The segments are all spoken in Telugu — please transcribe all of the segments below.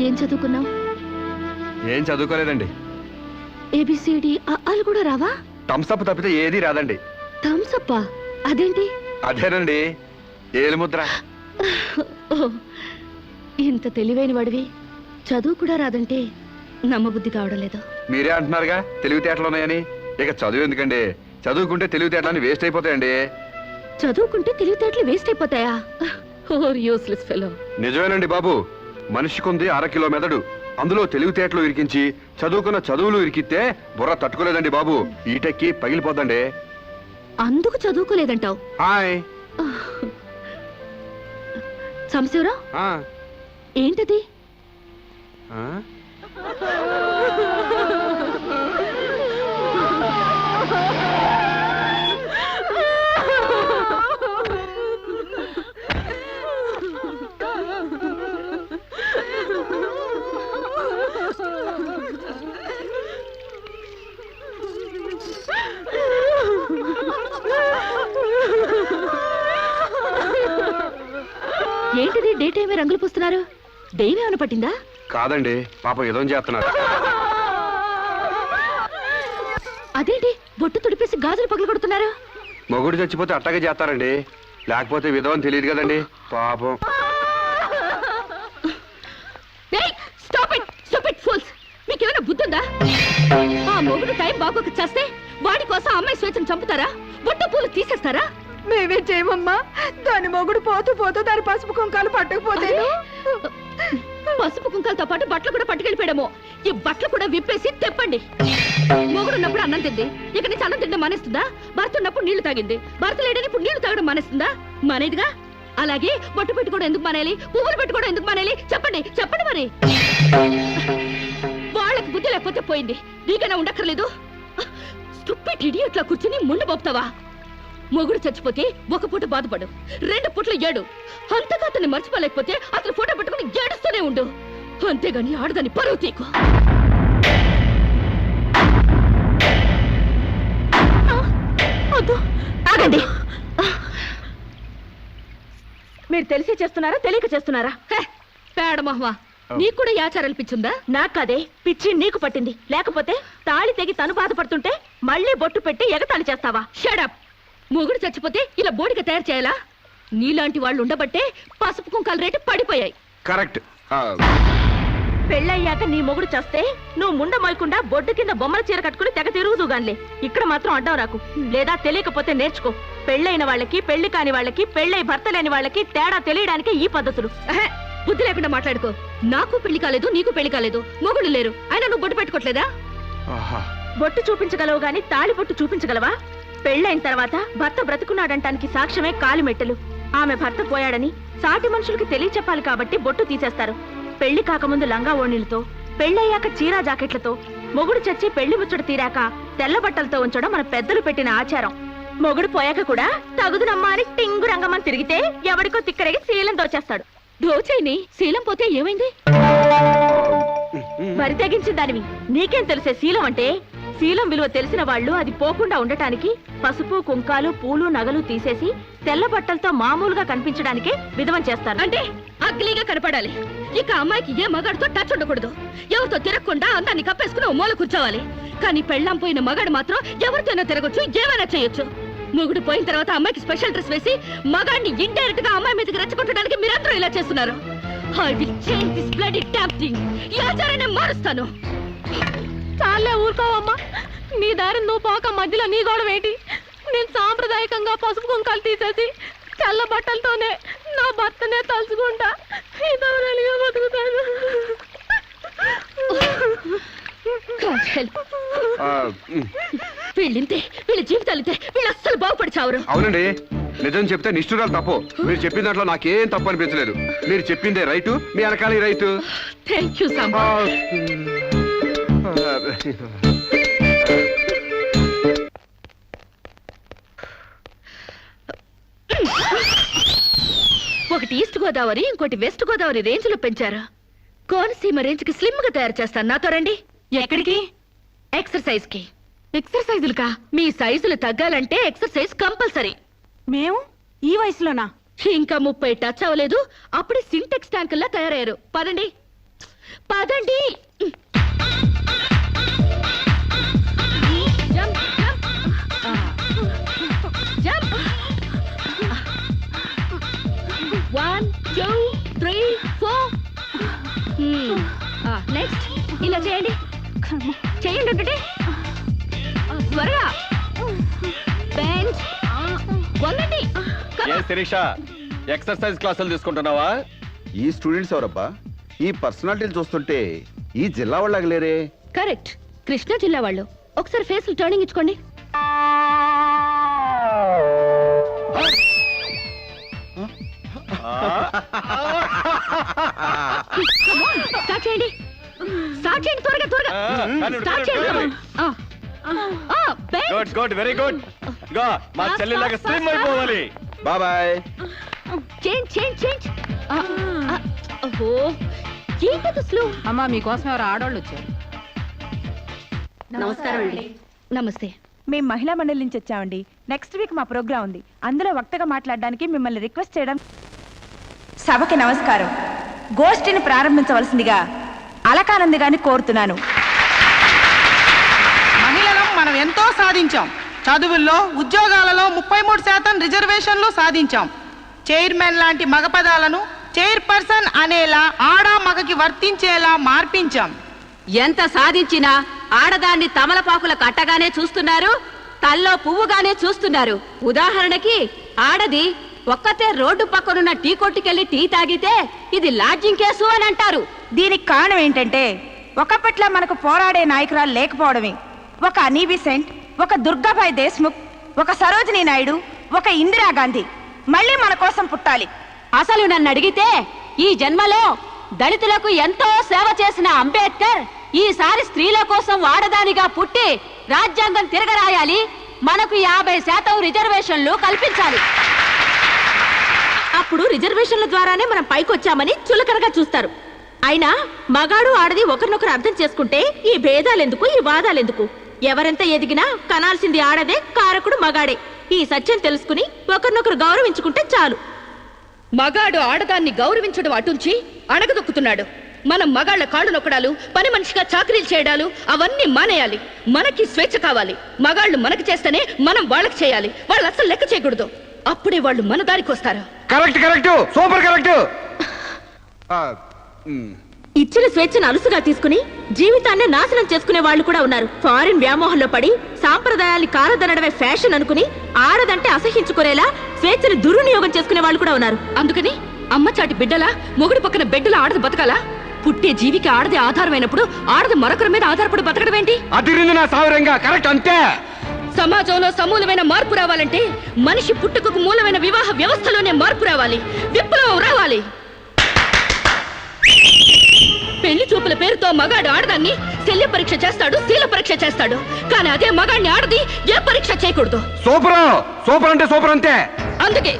ఏం చదువుకున్నావు? ఏం చదువుకోలేదండి. ఏబిసిడి అలు కూడా రావా? థమ్స్అప్ తప్పితే ఏదీ రాదండి. థమ్సప్పా అదేంటి? అదేనండి ఏలుముద్ర ఇంత తెలివైన వాడివి. చదువు కూడా రాదంటే నమ్మబుద్ధి కావడం లేదు. మీరే అంటున్నారుగా తెలివితేటలు ఉన్నాయని. ఇక చదువు ఎందుకండి? చదువుకుంటే తెలివితేటలని వేస్ట్ అయిపోతాయండి. చదువుకుంటే తెలివితేటలు వేస్ట్ అయిపోతాయా? ఓర్ యూస్లెస్ ఫెలో నిజమేనండి బాబు. మనిషికుంది అర కిలో మెదడు. అందులో తెలివితేటలు ఇరికించి చదువుకున్న చదువులు ఇరికితే బుర్ర తట్టుకోలేదండి బాబు. ఈటెక్కి పగిలిపోద్దండి. అందుకు చదువుకోలేదంటావు? హాయ్. సంశివరావు ఆ, ఏంటది? ఏంటిది డే టైమే రంగులు పూస్తున్నారు? దెయ్యం ఏమైనా పట్టిందా? కాదండి పాపం ఏదో చేస్తున్నారు. అదేంటి బొట్టు తుడిపేసి గాజులు పగలు కొడుతున్నారు? మొగుడు చచ్చిపోతే అట్టగే చేస్తారండి. లేకపోతే విధవని తెలియదు కదండి. పాపం. మీకేమైనా బుద్ధుందా? ఆ మొగుడు టైం బాగోక చేస్తే వాడి కోసం అమ్మాయి స్వేచ్ఛను చంపుతారా? బొట్టు పూలు తీసేస్తారా? మేమే చేయమమ్మా. దాని మొగుడు పోతూ పోతూ దాని పసుపు కుంకాలు పట్టకపోతే పసుపు కుంకాలతో పాటు బట్టలు కూడా పట్టుకెళ్ళిపోయాము ఈ బట్టలు కూడా విప్పేసి తెప్పండి. మొగుడున్నప్పుడు అన్నం తింది. ఇక నుంచి అన్నం తింటే మానేస్తుందా? భర్త ఉన్నప్పుడు నీళ్ళు తాగింది. భర్త లేడని ఇప్పుడు నీళ్ళు తాగడం మానేస్తుందా? మానేదిగా? అలాగే బొట్టు పెట్టుకోవడం ఎందుకు మానేయాలి? పువ్వులు పెట్టుకోవడం ఎందుకు మానేయాలి? చెప్పండి చెప్పండి మరి. వాళ్ళకి బుద్ధి లేకపోతే పోయింది. నీకైనా ఉండక్కర్లేదు. స్టూపిడ్ ఇడియట్లా కూర్చుని ముందు పోపుతావా మొగుడు చచ్చిపోతే ఒక పూట బాధపడు రెండు పూట్ల ఏడు. అంతగా అతన్ని మర్చిపోలేకపోతే అతని ఫోటో పెట్టుకుని ఏడుస్తూనే ఉండు. అంతేగాని ఆడదాన్ని పరువు తీకు. వద్దు. ఆగండి. మీరు తెలిసి చేస్తున్నారా తెలియక చేస్తున్నారా? హే, పేడ మహ్వా నీకు కూడా ఈ ఆచారాలు పిచ్చుందా? నాకదే పిచ్చి నీకు పట్టింది. లేకపోతే తాళి తెగి తను బాధపడుతుంటే మళ్ళీ బొట్టు పెట్టి ఎగతాళి చేస్తావా? షడప్ మొగుడు చచ్చిపోతే ఇలా బోడిగా తయారు చేయాలా? నీలాంటి వాళ్ళు ఉండబట్టే పసుపు కుంకాల రేటు పడిపోయాయి. కరెక్ట్. పెళ్ళయ్యాక నీ మొగుడు చేస్తే నువ్వు ముండ మొయకుండా బొడ్డు కింద బొమ్మల చీర కట్టుకుని తెగ తిరుగుదుగాన్లే. ఇక్కడ మాత్రం అడ్డం రాకు. లేదా తెలియకపోతే నేర్చుకో. పెళ్ళైన వాళ్ళకి పెళ్ళి కాని వాళ్ళకి పెళ్ళై భర్త లేని వాళ్ళకి తేడా తెలియడానికి ఈ పద్ధతులు. బుద్ధి లేకుండా మాట్లాడుకో. నాకు పెళ్ళి కాలేదు నీకు పెళ్ళి కాలేదు. మొగుడు లేరు. అయినా నువ్వు బొట్టు పెట్టుకోవట్లేదా? ఆహా. బొట్టు చూపించగలవు గాని తాళి బొట్టు చూపించగలవా? పెళ్ళైన తర్వాత భర్త బ్రతుకున్నాడంటానికి సాక్ష్యమే కాలిమెట్టెలు ఆమె భర్త పోయాడని సాటి మనుషులకి తెలియచెప్పాలి కాబట్టి బొట్టు తీసేస్తారు. పెళ్ళి కాకముందు లంగా ఓణీలతో పెళ్ళయ్యాక చీరా జాకెట్లతో మొగుడు చచ్చి పెళ్ళి ముచ్చట తీరాక తెల్ల బట్టలతో ఉంచడం మన పెద్దలు పెట్టిన ఆచారం. మొగుడు పోయాక కూడా తగుదునమ్మా అని టింగు రంగమని తిరిగితే ఎవరికో తిక్కరగి శీలం దోచేస్తాడు దోచైని శీలం పోతే ఏమైంది? బరి తెగించిన దానివి నీకేం తెలిసే శీలం అంటే? శీలం విలువ తెలిసిన వాళ్ళు అది పోకుండా ఉండటానికి పసుపు కుంకాలు పూలు నగలు తీసేసి తెల్ల బట్టలతో మామూలుగా కనిపించడానికే విధవం చేస్తారు. అంటే అగ్లీగా కనపడాలి. ఇక అమ్మాయికి ఏ మగాడితో టచ్ ఉండకూడదు. ఎవరితో తిరగకుండా అందాన్ని కప్పేసుకుని ఓ మూల కూర్చోవాలి. కానీ పెళ్ళాం పోయిన మగాడు మాత్రం ఎవరితోనో తిరగొచ్చు ఏమైనా చేయొచ్చు. మొగుడు పోయిన తర్వాత అమ్మాయికి స్పెషల్ డ్రెస్ వేసి మగాడిని ఇండైరెక్ట్గా అమ్మాయి మీదకి రెచ్చగొట్టడానికి మీరందరూ ఇలా చేస్తున్నారు. I will change this bloody tap thing ఈ ఆచారాన్ని మారుస్తాను. చాలే ఊరుకోవమ్మా. నీ దారి నువ్వు పోక మధ్యలో నీ గొడవ ఏంటి? నేను సాంప్రదాయకంగా పసుపు కుంకాలు తీసేసి తెల్ల బట్టలతోనే నా భర్తనే తలుచుకుంటా. ఇదవరలిగా బతుకుతాను. వీళ్ళింతే వీళ్ళ జీవితాలింతే వీళ్ళు అస్సలు బాగుపడి చావరు. అవునండి. నిజం చెప్తే నిష్ఠురాలు తప్పు. మీరు చెప్పిన దాంట్లో నాకేం తప్పు అనిపించలేదు. మీరు చెప్పిందే రైటు మీ వెనకాల రైటు. Thank you Samba. ఒకటి ఈస్ట్ గోదావరి ఇంకోటి వెస్ట్ గోదావరి రేంజ్లో పెంచారు. కోనసీమ రేంజ్కి స్లిమ్గా తయారు చేస్తాను. నాతో రండి. ఎక్కడికి? ఎక్సర్సైజ్కి. ఎక్సర్సైజులుగా మీ సైజులు తగ్గాలంటే ఎక్సర్సైజ్ కంపల్సరీ. మేము ఈ వయసులోనా? ఇంకా ముప్పై టచ్ అవ్వలేదు. అప్పుడే సింటెక్స్ ట్యాంకుల్లా తయారయ్యారు. పదండి. పదండి. నెక్స్ట్ ఇలా చేయండి. చేయండి ఒకటి. ఆ, త్వరగా. Bench on. శిరీష ఎక్సర్సైజ్ క్లాసులు తీసుకుంటున్నావా? ఈ స్టూడెంట్స్ ఎవరబ్బా? ఈ పర్సనాలిటీలు చూస్తుంటే ఈ జిల్లా వాళ్ళకి లేరే. కరెక్ట్. కృష్ణా జిల్లా వాళ్ళు. ఒకసారి ఫేస్ టర్నింగ్ ఇచ్చుకోండి. స్టార్ట్ చేయండి. స్టార్ట్ చేయండి త్వరగా త్వరగా. స్టార్ట్ చేయండి. ఆ. ఆ, bench. Good good very good. గా మా చెల్లిలాగా స్లిమ్ అయిపోవాలి. బాబాయ్. Change change change. ఆ, ఆ, ఓహో. ఏంటది స్లో అమ్మా మీకోసం ఎవరు ఆడవాళ్ళు వచ్చారు. నమస్కారం అండి. నమస్తే. మేము మహిళా మండలి నుంచి వచ్చామండి. నెక్స్ట్ వీక్ మా ప్రోగ్రాం ఉంది. అందులో వక్తగా మాట్లాడడానికి మిమ్మల్ని రిక్వెస్ట్ చేయడం సభకి నమస్కారం. గోష్ఠిని ప్రారంభించవలసిందిగా అలకానంది గారిని కోరుతున్నాను. మహిళలం మనం ఎంతో సాధించాం. చదువుల్లో ఉద్యోగాలలో ముప్పై మూడు శాతం రిజర్వేషన్లు సాధించాం. చైర్మన్ లాంటి మగ పదాలను చైర్పర్సన్ అనేలా ఆడా మగకి వర్తించేలా మార్పించాం. ఎంత సాధించినా ఆడదాన్ని తమలపాకుల కట్టగానే చూస్తున్నారు తల్లో పువ్వుగానే చూస్తున్నారు. ఉదాహరణకి ఆడది ఒక్కతే రోడ్డు పక్కనున్న టీ కొట్టుకెళ్ళి టీ తాగితే ఇది లాడ్జింగ్ కేసు అని అంటారు. దీనికి కారణం ఏంటంటే ఒకప్పట్లా మనకు పోరాడే నాయకురాలు లేకపోవడమే. ఒక అనీ బిసెంట్ ఒక దుర్గాబాయ్ దేశ్ముఖ్ ఒక సరోజినీ నాయుడు ఒక ఇందిరాగాంధీ మళ్ళీ మన కోసం పుట్టాలి. అసలు నన్ను అడిగితే ఈ జన్మలో దళితులకు ఎంతో సేవ చేసిన అంబేద్కర్ ఈసారి స్త్రీల కోసం వాడదానిగా పుట్టి రాజ్యాంగం తిరగరాయాలి మనకు యాభై శాతం రిజర్వేషన్లు కల్పించాలి. అప్పుడు రిజర్వేషన్ల ద్వారానే మనం పైకొచ్చామని చులకనగా చూస్తారు. అయినా మగాడు ఆడది ఒకరినొకరు అర్థం చేసుకుంటే ఈ భేదాలెందుకు ఈ వాదాలెందుకు? ఎవరెంత ఎదిగినా కనాల్సింది ఆడదే కారకుడు మగాడే. ఈ సత్యం తెలుసుకుని ఒకరినొకరు గౌరవించుకుంటే చాలు. మగాడు ఆడదాన్ని గౌరవించడం అటుంచి అణగదొక్కుతున్నాడు. మనం మగాళ్ళ కాళ్ళు నొక్కడాలు పని మనిషిగా చాకరీలు చేయడాలు అవన్నీ మానేయాలి. మనకి స్వేచ్ఛ కావాలి. మగాళ్ళు మనకు చేస్తేనే మనం వాళ్ళకి చేయాలి. వాళ్ళు అసలు లెక్క చేయకూడదు. అప్పుడే వాళ్ళు మన దారికి వస్తారు. Correct correct. Super correct. ఇచ్చిన స్వేచ్ఛను అలుసుగా తీసుకుని జీవితాన్ని నాశనం చేసుకునే వాళ్ళు కూడా ఉన్నారు. ఫారిన్ వ్యామోహంలో పడి సాంప్రదాయాన్ని కాలదనడమే ఫ్యాషన్ అనుకుని ఆడదంటే అసహించుకునేలా స్వేచ్ఛను దుర్వినియోగం చేసుకునే వాళ్ళు కూడా ఉన్నారు. అందుకని అమ్మ చాటి బిడ్డలా మొగుడు పక్కన బిడ్డల ఆడది బతకాలా? పుట్టే జీవికి ఆడది ఆధారమైనప్పుడు ఆడది మరొకరి మీద ఆధారపడి బతకడం ఏంటి అదిరింది నా సావిరంగా. కరెక్ట్ అంతే. సమాజంలో సమూలమైన మార్పు రావాలంటే మనిషి పుట్టుకకు మూలమైన వివాహ వ్యవస్థలోనే మార్పు రావాలి. విప్లవం రావాలి. పెళ్ళి చూపుల పేరుతో మగాడు ఆడదాన్ని శల్య పరీక్ష చేస్తాడు శీల పరీక్ష చేస్తాడు. కానీ అదే మగాడిని ఆడది ఏ పరీక్ష చేయకూడదు. సూపర్! సూపర్ అంటే సూపర్ అంతే. అందుకే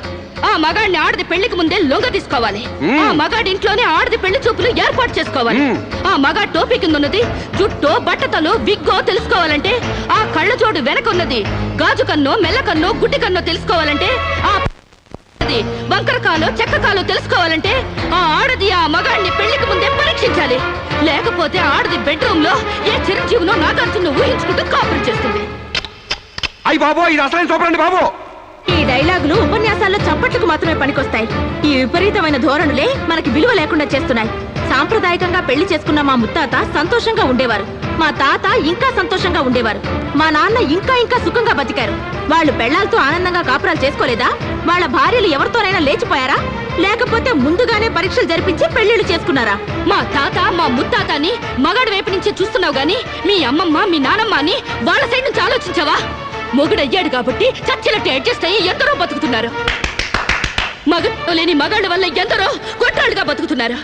ఆ మగాడిని ఆడది పెళ్ళికి ముందే లొంగ తీసుకోవాలి. ఆ మగాడి ఇంట్లోనే ఆడది పెళ్ళి చూపులు ఏర్పాటు చేసుకోవాలి. ఆ మగాడి టోపీ కింద ఉన్నది జుట్టో బట్టతలో విగ్గో తెలుసుకోవాలంటే ఆ కళ్ళ జోడు వెనక ఉన్నది గాజు కన్నో మెల్ల కన్నో గుడ్డి కన్నో తెలుసుకోవాలంటే ఆ వంకర కాలో చెక్క కాలో తెలుసుకోవాలంటే ఆ ఆడది ఆ మగాడిని పెళ్ళికి ముందే పరీక్షించాలి. లేకపోతే ఆడది బెడ్రూమ్లో ఏ చిరంజీవినో నాగార్జున ఊహించుకుంటూ కాపురం చేస్తుంది. అయ్యి బాబు ఇది అసలైన సూపర్ అండి బాబు. ఈ డైలాగులు ఉపన్యాసాల్లో చప్పట్లకు మాత్రమే పనికొస్తాయి. ఈ విపరీతమైన ధోరణులే మనకి విలువ లేకుండా చేస్తున్నాయి. సాంప్రదాయకంగా పెళ్ళి చేసుకున్న మా ముత్తాత సంతోషంగా ఉండేవారు. మా తాత ఇంకా సంతోషంగా ఉండేవారు. మా నాన్న ఇంకా ఇంకా సుఖంగా బతికారు. వాళ్ళు పెళ్ళాలతో ఆనందంగా కాపురాలు చేసుకోలేదా? వాళ్ళ భార్యలు ఎవరితోనైనా లేచిపోయారా? లేకపోతే ముందుగానే పరీక్షలు జరిపించి పెళ్ళిళ్ళు చేసుకున్నారా? మా తాత మా ముత్తాతని మగాడు మగాడి వైపు నుంచి చూస్తున్నావు గాని మీ అమ్మమ్మ మీ నానమ్మ అని వాళ్ళ సైడ్ నుంచి ఆలోచించావా? మొగుడయ్యాడు కాబట్టి చచ్చినట్టు అడ్జస్ట్ అయ్యి ఎందరో బతుకుతున్నారు. మగడు లేని మగాళ్ళ వల్ల ఎందరో కొట్టాళ్ళుగా బతుకుతున్నారు.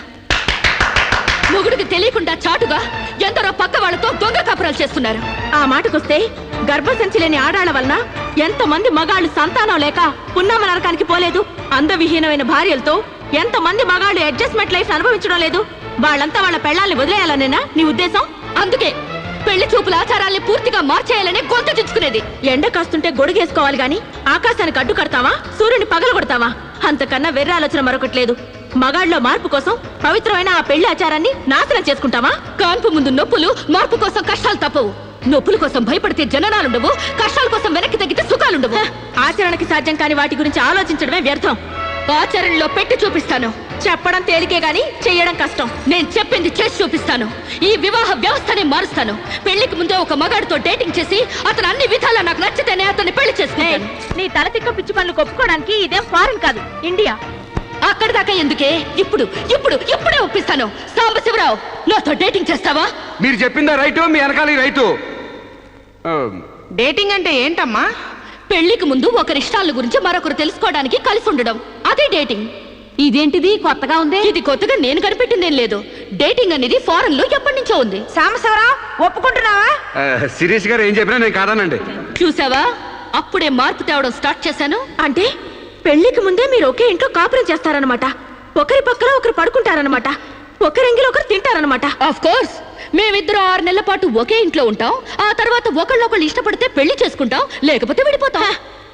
మొగుడికి తెలియకుండా చాటుగా ఎందరో పక్క వాళ్ళతో దొంగ కాపురాలు చేస్తున్నారు. ఆ మాటకొస్తే గర్భసంచి లేని ఆడాళ్ళ వలన ఎంతమంది మగాళ్ళు సంతానం లేక పున్నామ నరకానికి పోలేదు? అందవిహీనమైన భార్యలతో ఎంతమంది మగాళ్ళు అడ్జస్ట్మెంట్ లైఫ్ అనుభవించడం లేదు? వాళ్ళంతా వాళ్ళ పెళ్ళాల్ని వదిలేయాలనేనా నీ ఉద్దేశం? అందుకే పెళ్ళి చూపుల ఆచారాల్ని పూర్తిగా మార్చేయాలని గొంతు చించుకునేది ఎండ కాస్తుంటే గొడుగేసుకోవాలి గాని ఆకాశానికి అడ్డు కడతావా? సూర్యుని పగలగొడతావా? అంతకన్నా వెర్ర ఆలోచన మరొకటి లేదు. మగాళ్ళలో మార్పు కోసం పవిత్రమైన ఆ పెళ్ళి ఆచారాన్ని నాశనం చేసుకుంటావా? కాన్పు ముందు నొప్పులు మార్పు కోసం కష్టాలు తప్పవు. నొప్పుల కోసం భయపడితే జననాలుండవు కష్టాల కోసం వెనక్కి తగ్గితే సుఖాలుండవు. ఆచరణకి సాధ్యం కాని వాటి గురించి ఆలోచించడమే వ్యర్థం. ఆచరణలో పెట్టి చూపిస్తాను. చెప్పడం తేలికే గాని చెయ్యడం కష్టం. నేను చెప్పింది చేసి చూపిస్తాను. ఈ వివాహ వ్యవస్థనే మారుస్తాను. పెళ్ళికి ముందే ఒక మగాడితో డేటింగ్ చేసి అతను అన్ని విధాలా నాకు నచ్చితేనే అతన్ని పెళ్ళి చేసుకుంటాను. నీ తల తిక్క పిచ్చి పనులు కొప్పుకోవడానికి ఇదేం ఫారెన్ కాదు. ఇండియా అక్కడి దాకా ఎందుకే? ఇప్పుడు ఇప్పుడు ఇప్పుడే ఒప్పిస్తాను. సాంబశివరావు నాతో డేటింగ్ చేస్తావా? మీరు చెప్పిందా రైటు? మీ వెనకాల రైతు. డేటింగ్ అంటే ఏంటమ్మా? పెళ్ళికి ముందు ఒకరి ఇష్టాల గురించి మరొకరు తెలుసుకోవడానికి కలిసి ఉండడం. అదే డేటింగ్. ఇదేంటిది? కొత్తగా ఉంది? ఇది కొత్తగా నేను కనిపెట్టిందేం లేదు. డేటింగ్ అనేది ఫారెన్లో ఎప్పటి నుంచో ఉంది. సాంబశివరావు ఒప్పుకుంటున్నావా? శిరీష్ గారు ఏం చెప్పినా నేను కాదానండి. చూసావా? అప్పుడే మార్పు తేవడం స్టార్ట్ చేశాను. అంటే పెళ్ళికి ముందే మీరు ఒకే ఇంట్లో కాపురం చేస్తారనమాట ఒకరి పక్కన ఒకరు పడుకుంటారనమాట ఒకరింగిలో ఒకరు తింటారనమాట ఆఫ్ కోర్స్ మేమిద్దరం ఆరు నెలల పాటు ఒకే ఇంట్లో ఉంటాం. ఆ తర్వాత ఒకళ్ళొకళ్ళు ఇష్టపడితే పెళ్ళి చేసుకుంటాం. లేకపోతే విడిపోతాం.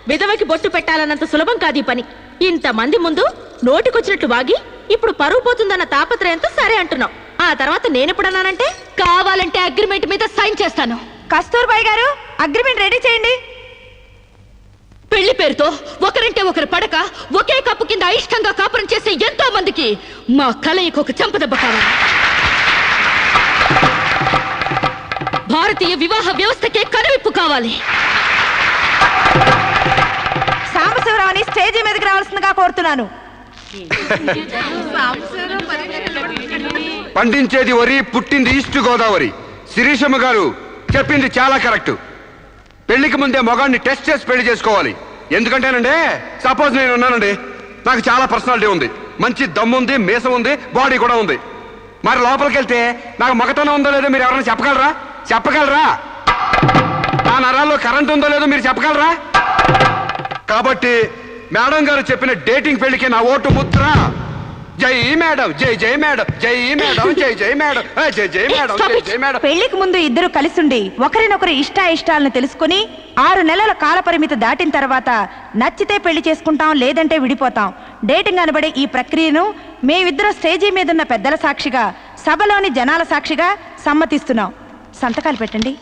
విధవకి బొట్టు పెట్టాలన్నంత సులభం కాదు ఈ పని. ఇంతమంది ముందు నోటికొచ్చినట్లు వాగి ఇప్పుడు పరువు పోతుందన్న తాపత్రయంతో సరే అంటున్నావు. ఆ తర్వాత నేనెప్పుడన్నానంటే కావాలంటే అగ్రిమెంట్ మీద సైన్ చేస్తాను. కస్తూర్బాయ్ గారు అగ్రిమెంట్ రెడీ చేయండి. పెళ్ళి పేరుతో ఒకరంటే ఒకరు పడక ఒకే కప్పు కింద అయిష్టంగా కాపురం చేసే ఎంతో మందికి మా కలయికి ఒక చెంపదెబ్బ కావాలి. భారతీయ వివాహ వ్యవస్థకే కనువిప్పు కావాలి. అని స్టేజీ మీదకి రావాల్సిందిగా కోరుతున్నాను. పండించేది వరి పుట్టింది ఈస్ట్ గోదావరి. శిరీషమ్మ గారు చెప్పింది చాలా కరెక్ట్. పెళ్ళికి ముందే మొగాన్ని టెస్ట్ చేసి పెళ్ళి చేసుకోవాలి. ఎందుకంటేనండి సపోజ్ నేను ఉన్నానండి నాకు చాలా పర్సనాలిటీ ఉంది. మంచి దమ్ము ఉంది మీసం ఉంది బాడీ కూడా ఉంది. మరి లోపలికి వెళ్తే నాకు మగతనం ఉందో లేదో మీరు ఎవరైనా చెప్పగలరా? చెప్పగలరా? నా నరాల్లో కరెంట్ ఉందో లేదో మీరు చెప్పగలరా? కాబట్టి మేడం గారు చెప్పిన డేటింగ్ పెళ్ళికి నా ఓటు ముద్ర. జై మేడం జై జై మేడం జై మేడం జై జై మేడం జై జై మేడం జై. జై మేడం. పెళ్ళికి ముందు ఇద్దరు కలిసుండి ఒకరినొకరు ఇష్ట ఇష్టాలను తెలుసుకుని ఆరు నెలల కాల పరిమితి దాటిన తర్వాత నచ్చితే పెళ్ళి చేసుకుంటాం లేదంటే విడిపోతాం. డేటింగ్ అనబడే ఈ ప్రక్రియను మేమిద్దరం స్టేజీ మీదున్న పెద్దల సాక్షిగా సభలోని జనాల సాక్షిగా సమ్మతిస్తున్నాం. సంతకాలు పెట్టండి.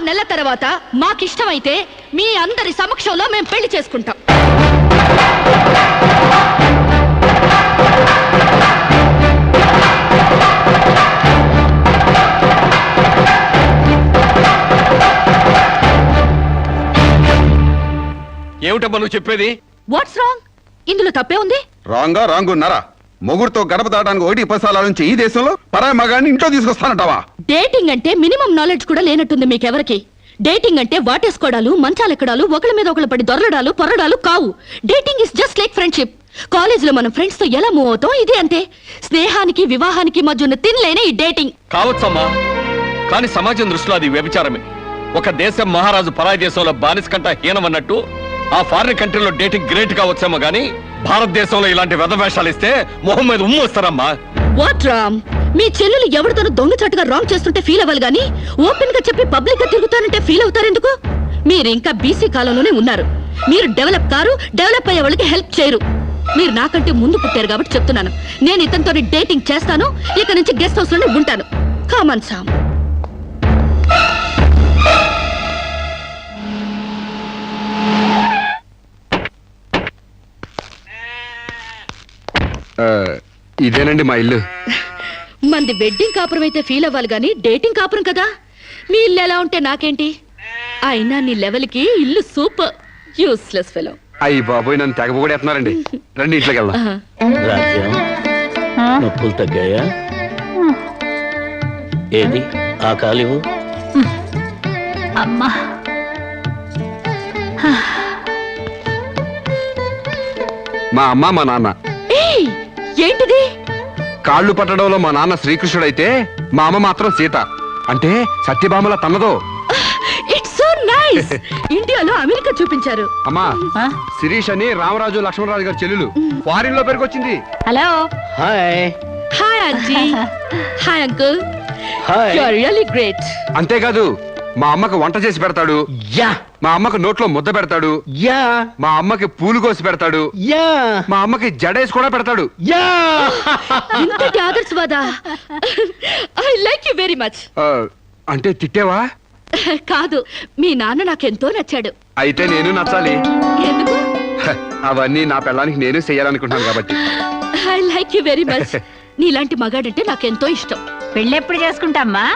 ఆరు నెలల తర్వాత మాకిష్టమైతే మీ అందరి సమక్షంలో మేము పెళ్ళి చేసుకుంటాం. ఏమిటమ్మా నువ్వు చెప్పేది? వాట్స్ రాంగ్ ఇందులో తప్పే ఉంది? రాంగా రాంగున్నారా? మొగుడుతో గడప దాటానికి ఒకటి పసాల నుంచి ఈ దేశంలో పరాయి మగాన్ని ఇంట్లో తీసుకొస్తానంటావా? డేటింగ్ అంటే మినిమం నాలెడ్జ్ కూడా లేనట్టుంది మీకెవరికి? డేటింగ్ అంటే వాటేసుకోవడాలు మంచాలెక్కడాలు ఒకళ్ళ మీద ఒకళ్ళు పడి దొరలడాలు పొరడాలు కావు. Dating is just like friendship కాలేజీలో మనం ఫ్రెండ్స్తో ఎలా మూవ్ అవుతాం? ఇదే అంతే. స్నేహానికి వివాహానికి మధ్య ఉన్న తినలేని ఈ డేటింగ్. కావచ్చమ్మా. కానీ సమాజం దృష్టిలో అది వ్యభిచారమే. ఒక దేశం మహారాజు పరాయి దేశంలో బానిస కంట హీనమన్నట్టు ఆ ఫారిన్ కంట్రీలో డేటింగ్ గ్రేట్ కావచ్చేమో గానీ భారతదేశంలో ఇలాంటి వెధవేషాలు ఇస్తే మొహం మీద ఉమ్ము వస్తారమ్మా. వాట్ రామ్? మీ చెల్లెలు ఎవరితోనూ దొంగచాటుగా రాంగ్ చేస్తుంటే ఫీల్ అవ్వాలి గానీ ఓపెన్గా చెప్పి పబ్లిక్గా తిరుగుతానంటే ఫీల్ అవుతారెందుకు? మీరు ఇంకా బీసీ కాలంలోనే ఉన్నారు. మీరు డెవలప్ కారు డెవలప్ అయ్యే వాళ్ళకి హెల్ప్ చేయరు. మీరు నాకంటే ముందు పుట్టారు కాబట్టి చెప్తున్నాను. నేను ఇతనితో డేటింగ్ చేస్తాను. ఇక నుంచి గెస్ట్ హౌస్లోనే ఉంటాను. కామన్ సామ్ ఇదేనండి మా ఇల్లు. మంది వెడ్డింగ్ కాపురం అయితే ఫీల్ అవ్వాలి గానీ డేటింగ్ కాపురం కదా. మీ ఇల్లు ఎలా ఉంటే నాకేంటి? అయినా నీ లెవెల్కి ఇల్లు సూపర్. యూస్లెస్ ఫెలో అయ్యి బాబోయ్ నన్ను తెగ పొగడేస్తున్నారండి. రండి ఇంట్లోకి వెళ్దాం. రాజ్యం. నొప్పులు తగ్గాయా? ఏది? ఆ కాలివు? అమ్మా. మా అమ్మ మా నాన్న. ఏయ్! ఏంటిది? కాళ్ళు పట్టడంలో మా నాన్న శ్రీకృష్ణుడైతే మా అమ్మ మాత్రం సీత. అంటే సత్యభామల తన్నదో ఇట్స్ సో నైస్ ఇండియాలో అమెరికా చూపించారు. అమ్మా శిరీష్ అని రామరాజు లక్ష్మణరాజు గారి చెల్లెలు. ఫారిన్లో పెరిగొచ్చింది hello hi hi aunty hi uncle hi you are really great అంతేకాదు మా అమ్మకు వంట చేసి పెడతాడు. యా. మా అమ్మకు నోట్లో ముద్ద పెడతాడు. యా. మా అమ్మకి పూలు కోసి పెడతాడు. యా. మా అమ్మకి జడేసి కూడా పెడతాడు. యా. ఇంతటి ఆదర్శవాద. I like you very much ఆ, అంటే తిట్టేవా? కాదు మీ నాన్న నాకెంతో నచ్చాడు. అయితే నేను నచ్చాలి. ఎందుకు? హ, అవన్నీ నా పెళ్ళానికి నేను చెయ్యాలనుకుంటున్నాను కాబట్టి. I like you very much నీలాంటి మగాడంటే నాకెంతో ఇష్టం. పెళ్ళెప్పుడు చేసుకుంటామ్మా?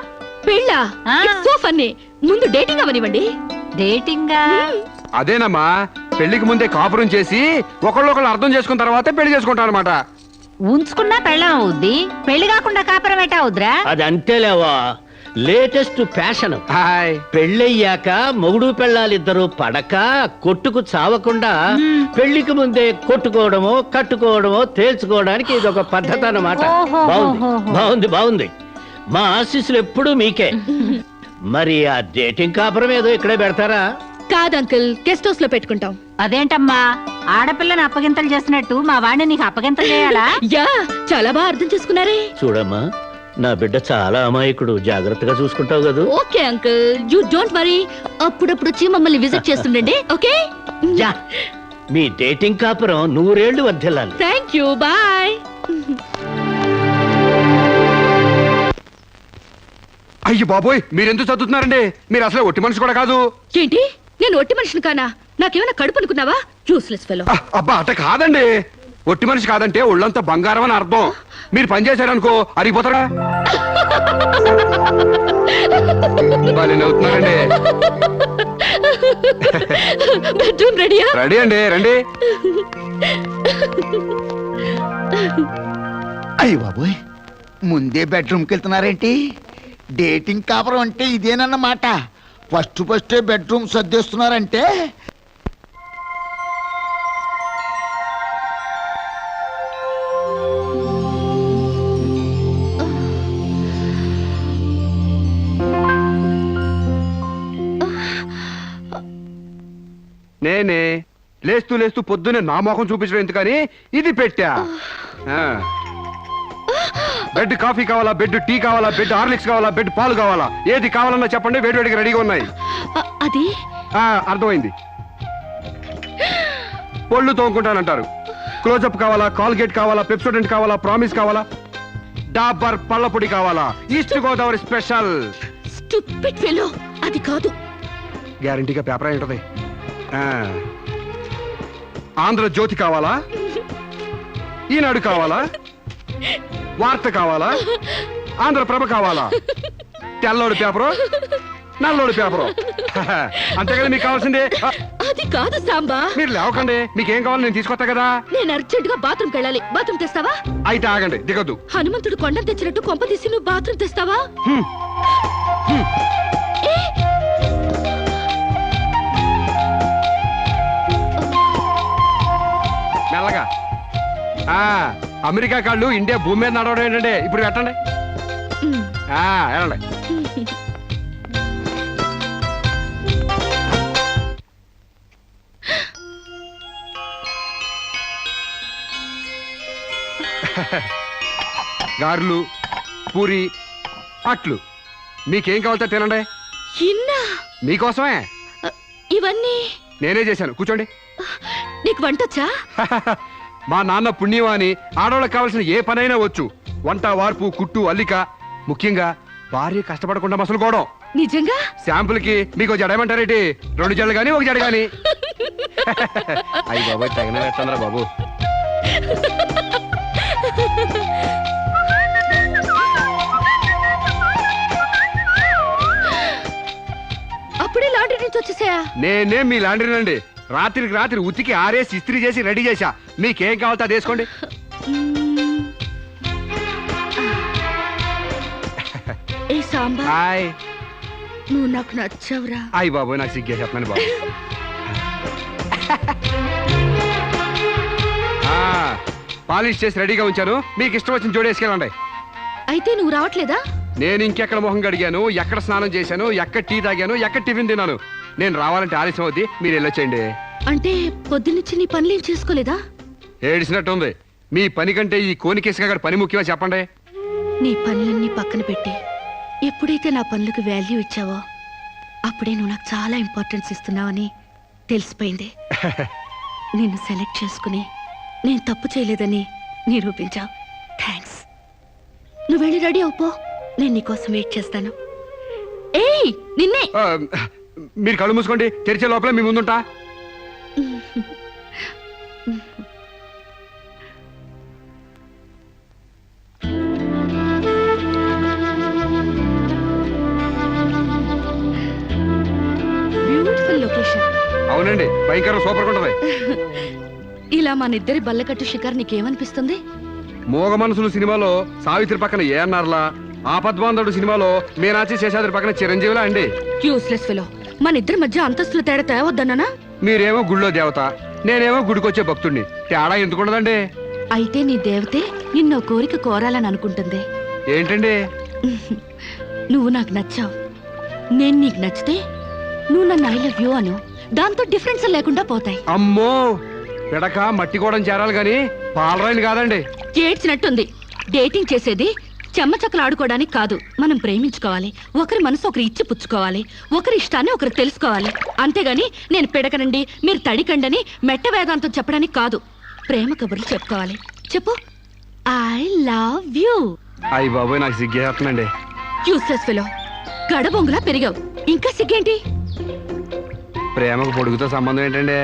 పెళ్ళా? ఆ. సో ఫన్నీ ముందు డేటింగ్ అవనివ్వండి. డేటింగా? అదేనమ్మా పెళ్ళికి ముందే కాపురం చేసి ఒకళ్ళొకళ్ళు అర్థం చేసుకున్న తర్వాతే పెళ్ళి చేసుకుంటాను అనమాట ఉంచుకున్నా పెళ్ళం అవుద్ది పెళ్ళి కాకుండా కాపురం ఎట్టా అవుద్రా అది అంతేలేవా? Latest fashion. హాయ్. పెళ్ళయ్యాక మొగుడు పెళ్ళాలిద్దరూ పడక కొట్టుకు చావకుండా పెళ్ళికి ముందే కొట్టుకోవడమో కట్టుకోవడమో తేల్చుకోవడానికి ఇది ఒక పద్ధతి అన్నమాట బాగుంది బాగుంది బాగుంది. మా ఆశీస్సులు ఎప్పుడూ మీకే. మరి ఆ డేటింగ్ కాపురం ఏదో ఇక్కడే పెడతారా? కాదు అంకుల్ గెస్ట్ హౌస్లో పెట్టుకుంటాం. అదేంటమ్మా? ఆడపిల్లని అప్పగింతలు చేసినట్టు మా వాడిని నీకు అప్పగింతలు చేయాలా? యా చాలా బాగా అర్థం చేసుకున్నారే. చూడమ్మా నా బిడ్డ చాలా అమాయకుడు. జాగ్రత్తగా చూసుకుంటావు కదా. Okay uncle you don't worry. అప్పుడప్పుడు వచ్చి మమ్మల్ని విజిట్ చేస్తుండండి ఓకే? యా మీ డేటింగ్ కాపురం నూరేళ్ళు వర్ధిల్లాలి. Thank you bye. అయ్యి బాబోయ్ మీరెందుకు చదువుతున్నారండి మీరు అసలు ఒట్టి మనిషి కూడా కాదు. ఏంటి? నేను ఒట్టి మనిషిని కానా? నాకేమైనా కడుపు అనుకున్నావా? యూస్లెస్ ఫెలో అబ్బా అట్ట కాదండి. ఒట్టి మనిషి కాదంటే ఒళ్ళంతా బంగారం అని అర్థం. మీరు పని చేశారనుకో అరిగిపోతారా? భలే నవ్వుతున్నారండి. బెడ్రూమ్ రెడీయా రెడీ అండి రండి. అయ్య బాబోయ్ ముందే బెడ్రూమ్కి వెళ్తున్నారేంటి? డేటింగ్ కాపురం అంటే ఇదేనన్నమాట. ఫస్ట్ ఫస్టే బెడ్రూమ్ సర్దేస్తున్నారంటే? నేనే లేస్తూ లేస్తూ పొద్దునే నా మొఖం చూపించడం ఎందుకని? ఇది పెట్టా. ఆ. బెడ్ కాఫీ కావాలా బెడ్ టీ కావాలా బెడ్ హార్లిక్స్ కావాలా బెడ్ పాలు కావాలా? ఏది కావాలన్నా చెప్పండి వేడివేడిగా రెడీగా ఉన్నాయి. అ- అది? ఆ, అర్థమైంది. పళ్ళు తోముకుంటానంటారు. క్లోజప్ కావాలా కాల్గేట్ కావాలా పెప్సోడెంట్ కావాలా ప్రామిస్ కావాలా? డాబర్ పళ్ళ పొడి కావాలా? East Godavari special. Stupid fellow అది కాదు. గ్యారంటీగా పేపర్ అయి ఉంటది. ఆ. ఆంధ్ర జ్యోతి కావాలా? ఈనాడు కావాలా? వార్త కావాలా? ఆంధ్రప్రభ కావాలా? తెల్లోడు పేపరు నల్లోడు పేపరు. అంతే కదా మీకు కావాల్సిందే అది కాదు సాంబా. మీరు లేవకండి మీకేం కావాలి నేను తీసుకొస్తా కదా. నేను అర్జెంట్గా బాత్రూమ్ వెళ్ళాలి. బాత్రూమ్ తెస్తావా? అయితే ఆగండి దిగద్దు. హనుమంతుడు కొండ తెచ్చినట్టు కొంప తీసి నువ్వు బాత్రూమ్ తెస్తావా? మెల్లగా. ఆ. అమెరికా కాళ్ళు ఇండియా భూమి మీద నడవడం ఏంటంటే ఇప్పుడు పెట్టండి. వెళ్ళండి. గారెలు పూరి అట్లు. మీకేం కావాలో తినండి. ఇన్నా? మీకోసమే? ఇవన్నీ? నేనే చేశాను. కూర్చోండి. నీకు వంటొచ్చా? మా నాన్న పుణ్యవాని ఆడవాళ్ళకి కావాల్సిన ఏ పనైనా వచ్చు. వంట వార్పు కుట్టు అల్లిక ముఖ్యంగా భార్య కష్టపడకుండా మసలుకోవడం. నిజంగా? శాంపుల్కి మీకు జడమంటారేటి రెండు జడలు గాని ఒక జడ గాని. అయ్యి బాబు తగిన బాబు. అప్పుడే లాండ్రీ నుంచి వచ్చేసాయా? నేనే మీ లాండ్రీనండి. రాత్రికి రాత్రి ఉతికి ఆరేసి ఇస్త్రీ చేసి రెడీ చేశా. మీకేం కావాలో అది వేసుకోండి. ఏ సాంబా. హాయ్. నువ్వు నాకు నచ్చావురా. అయ్యి బాబు నాకు సిగ్గే చెప్పండి బాబు. ఆ, పాలిష్ చేసి రెడీగా ఉంచాను. మీకు ఇష్టం వచ్చిన జోడి వేసుకెళ్ళండి. అయితే నువ్వు రావట్లేదా? నేను ఇంకెక్కడ మొహం కడిగాను ఎక్కడ స్నానం చేశాను ఎక్కడ టీ తాగాను ఎక్కడ టిఫిన్ తిన్నాను. నేను రావాలంటే ఆలస్యం అవుద్ది మీరు వెళ్ళొచ్చేయండి. అంటే పొద్దున్నుంచి నీ పనులేం చేసుకోలేదా? ఏడిసినట్టుంది. మీ పని కంటే ఈ కోనికేసుగా గారి పని ముఖ్యమా చెప్పండి. నీ పనులన్నీ పక్కన పెట్టి ఎప్పుడైతే నా పనులకు వాల్యూ ఇచ్చావో అప్పుడే నువ్వు నాకు చాలా ఇంపార్టెన్స్ ఇస్తున్నావని తెలిసిపోయింది. నిన్ను సెలెక్ట్ చేసుకుని నేను తప్పు చేయలేదని నిరూపించావు. థ్యాంక్స్ నువ్వు వెళ్ళి రెడీ అవుపో నేను నీకోసం వెయిట్ చేస్తాను. ఏయ్ నిన్నే! మీరు కళ్ళు మూసుకోండి తెరిచే లోపల మీ ముందుంటా. బ్యూటిఫుల్ లొకేషన్ అవునండి భయంకరం సూపర్ ఉంటది. ఇలా మన ఇద్దరి బల్లకట్టు షికార్ నీకేమనిపిస్తుంది? మోగ మనసులు సినిమాలో సావిత్రి పక్కన ఏఎన్ఆర్లా ఆపద్వాంధుడు సినిమాలో మీనాచి శేషాద్రి పక్కన చిరంజీవిలా అండి? యూస్లెస్ ఫెలో మన ఇద్దరి మధ్య అంతస్తుల తేడా తేవద్దన్నానా? మీరేమో గుళ్ళో దేవత నేనేమో గుడికొచ్చే భక్తుడిని తేడా ఎందుకుండదండి? అయితే నీ దేవతే నిన్నో కోరిక కోరాలని అనుకుంటుంది. ఏంటండి? నువ్వు నాకు నచ్చావు. నేను నీకు నచ్చితే నువ్వు నన్ను ఐ లవ్ యూ అను. దాంతో డిఫరెన్స్ లేకుండా పోతాయి. అమ్మో! పిడక మట్టి కూడా చేరాలి గాని పాలరాయిని కాదండి. ఏడ్చినట్టుంది. డేటింగ్ చేసేది చెమ్మచక్కలు ఆడుకోవడానికి కాదు. మనం ప్రేమించుకోవాలి. ఒకరి మనసు ఒకరు ఇచ్చి పుచ్చుకోవాలి. ఒకరి ఇష్టాన్ని ఒకరు తెలుసుకోవాలి. అంతేగాని నేను పిడకనండి మీరు తడికండని మెట్ట వేదాంతం చెప్పడానికి కాదు. ప్రేమ కబుర్లు చెప్పుకోవాలి. చెప్పు. I love you. అయ్యి బాబోయ్ నాకు సిగ్గేస్తుందండి యూస్లెస్ ఫెలో గడబొంగులా పెరిగావు. ఇంకా సిగ్గేంటి? ప్రేమకు పొడుగుతో సంబంధం ఏంటండి?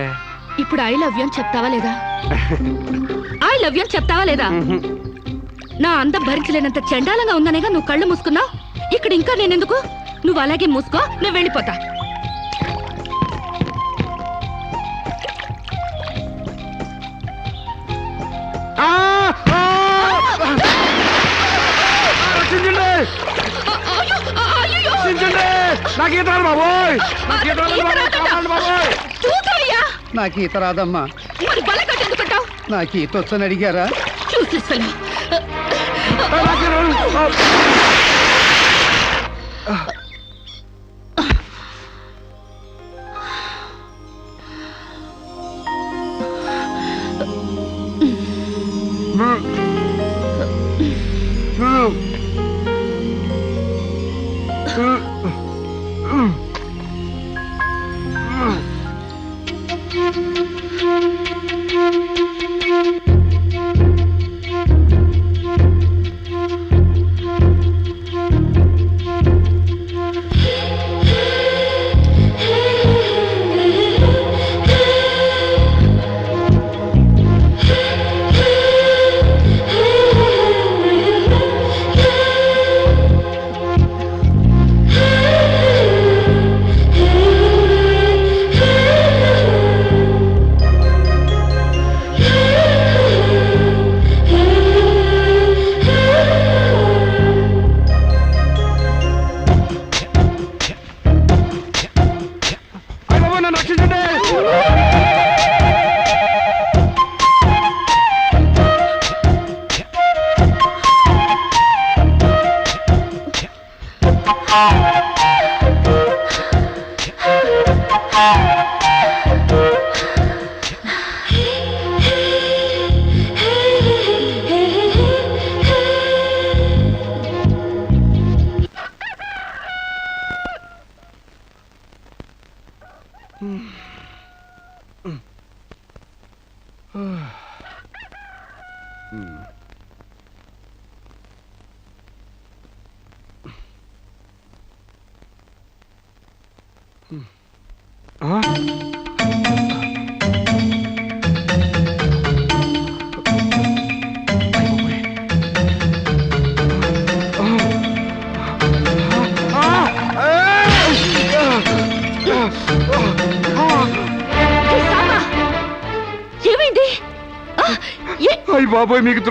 ఇప్పుడు ఐ లవ్ యూ అని చెప్తావా లేదా? ఐ లవ్ యూ అని చెప్తావా లేదా? నా అందం భరించలేనంత చండాలంగా ఉందనేగా నువ్వు కళ్ళు మూసుకున్నావు? ఇక్కడ ఇంకా నేనెందుకు? నువ్వు అలాగే మూసుకో నేను వెళ్ళిపోతా! నాకు ఈత రాదు బాబోయ్. నాకు ఈత రాదు బాబోయ్. కాపాడండి బాబోయ్. చూసావయ్యా నాకు ఈత రాదమ్మా. మరి నాకు ఈత వచ్చని అడిగారా? చూసేస్తాను Oh, my God.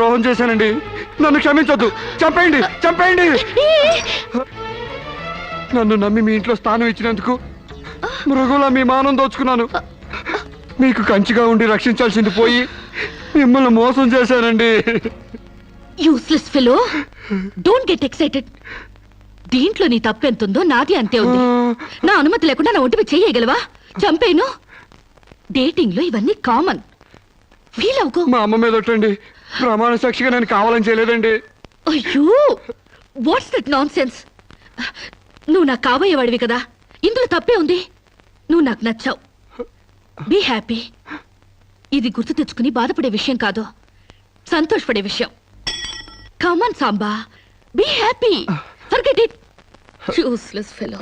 ద్రోహం చేశానండి. నన్ను క్షమించొద్దు. చంపేయండి చంపేయండి. నన్ను నమ్మి మీ ఇంట్లో స్థానం ఇచ్చినందుకు మృగులా మీ మానం దోచుకున్నాను. మీకు కంచిగా ఉండి రక్షించాల్సింది పోయి మిమ్మల్ని మోసం చేశానండి. Useless fellow don't get excited దీంట్లో నీ తప్పెంతుందో నాది అంతే ఉంది. నా అనుమతి లేకుండా నా ఒంటిపై చెయ్యగలవా చంపేను డేటింగ్లో ఇవన్నీ కామన్ ఫీల్ అవుకో. మా అమ్మ మీద ఒట్టండి. ప్రమాణ సాక్షిగా నేను కావాలని చేయలేదండి. అయ్యో! వాట్స్ దట్ నాన్ సెన్స్ నువ్వు నాకు కాబోయేవాడివి కదా. ఇందులో తప్పే ఉంది. నువ్వు నాకు నచ్చావు. బీ హ్యాపీ ఇది గుర్తు తెచ్చుకుని బాధపడే విషయం కాదు. సంతోషపడే విషయం. Come on Samba be happy forget it useless fellow